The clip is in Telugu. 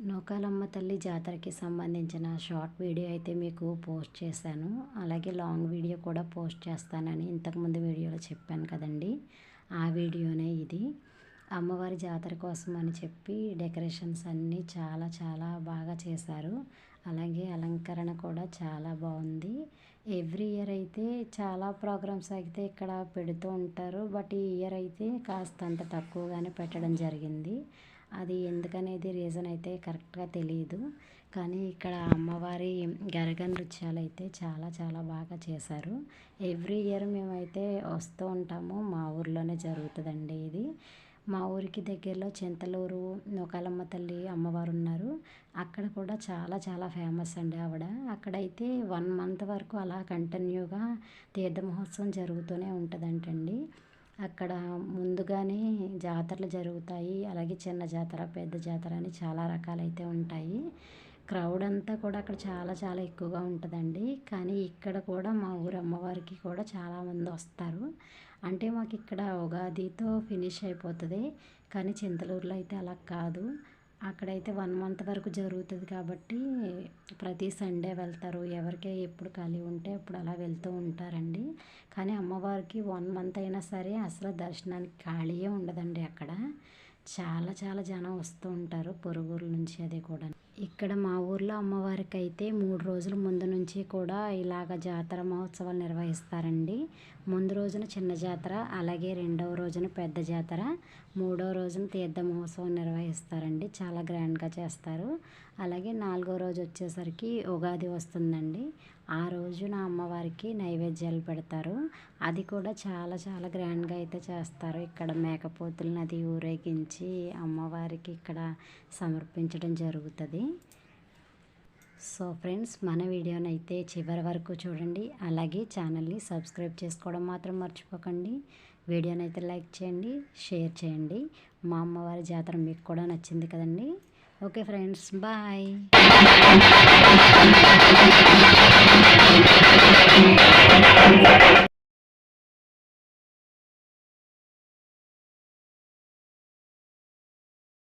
నూకాలమ్మ తల్లి జాతరకి సంబంధించిన షార్ట్ వీడియో అయితే మీకు పోస్ట్ చేశాను. అలాగే లాంగ్ వీడియో కూడా పోస్ట్ చేస్తానని ఇంతకుముందు వీడియోలో చెప్పాను కదండి. ఆ వీడియోనే ఇది. అమ్మవారి జాతర కోసం అని చెప్పి డెకరేషన్స్ అన్నీ చాలా చాలా బాగా చేశారు. అలాగే అలంకరణ కూడా చాలా బాగుంది. ఎవ్రీ ఇయర్ అయితే చాలా ప్రోగ్రామ్స్ అయితే ఇక్కడ పెడుతూ ఉంటారు. బట్ ఈ ఇయర్ అయితే కాస్తంత తక్కువగానే పెట్టడం జరిగింది. అది ఎందుకనేది రీజన్ అయితే కరెక్ట్గా తెలియదు కానీ ఇక్కడ అమ్మవారి గరగ నృత్యాలు అయితే చాలా చాలా బాగా చేశారు. ఎవ్రీ ఇయర్ మేమైతే వస్తూ ఉంటాము. మా ఊర్లోనే జరుగుతుందండి ఇది. మా ఊరికి దగ్గరలో చింతలూరు నూకాలమ్మ తల్లి అమ్మవారు ఉన్నారు. అక్కడ కూడా చాలా చాలా ఫేమస్ అండి ఆవిడ. అక్కడైతే వన్ మంత్ వరకు అలా కంటిన్యూగా తీర్థ మహోత్సవం జరుగుతూనే ఉంటుందంటండి. అక్కడ ముందుగానే జాతరలు జరుగుతాయి. అలాగే చిన్న జాతర పెద్ద జాతర అని చాలా రకాలైతే ఉంటాయి. క్రౌడ్ అంతా కూడా అక్కడ చాలా చాలా ఎక్కువగా ఉంటుందండి. కానీ ఇక్కడ కూడా మా ఊరు అమ్మవారికి కూడా చాలామంది వస్తారు. అంటే మాకు ఇక్కడ ఉగాదితో ఫినిష్ అయిపోతుంది. కానీ చింతలూరులో అయితే అలా కాదు. అక్కడైతే వన్ మంత్ వరకు జరుగుతుంది కాబట్టి ప్రతి సండే వెళ్తారు. ఎవరికి ఎప్పుడు ఖాళీ ఉంటే అప్పుడు అలా వెళ్తూ ఉంటారండి. కానీ అమ్మవారికి వన్ మంత్ అయినా సరే అసలు దర్శనానికి ఖాళీయే ఉండదండి అక్కడ. చాలా చాలా జనం వస్తూ ఉంటారు. పొరుగురు నుంచి అది కూడా ఇక్కడ మా ఊర్లో అమ్మవారికి అయితే మూడు రోజుల ముందు నుంచి కూడా ఇలాగ జాతర మహోత్సవాలు నిర్వహిస్తారండి. ముందు రోజున చిన్న జాతర అలాగే రెండవ రోజున పెద్ద జాతర మూడవ రోజున తీర్థ మహోత్సవం నిర్వహిస్తారండి. చాలా గ్రాండ్గా చేస్తారు. అలాగే నాలుగో రోజు వచ్చేసరికి ఉగాది వస్తుందండి. ఆ రోజున అమ్మవారికి నైవేద్యాలు పెడతారు. అది కూడా చాలా చాలా గ్రాండ్గా అయితే చేస్తారు. ఇక్కడ మేకపోతులను అది ఊరేగించి అమ్మవారికి ఇక్కడ సమర్పించడం జరుగుతుంది. సో ఫ్రెండ్స్ మన వీడియోని అయితే చివరి వరకు చూడండి. అలాగే ఛానల్ని సబ్స్క్రైబ్ చేసుకోవడం మాత్రం మర్చిపోకండి. వీడియోని అయితే లైక్ చేయండి షేర్ చేయండి. మా అమ్మవారి జాతర మీకు కూడా నచ్చింది కదండి. Okay friends bye.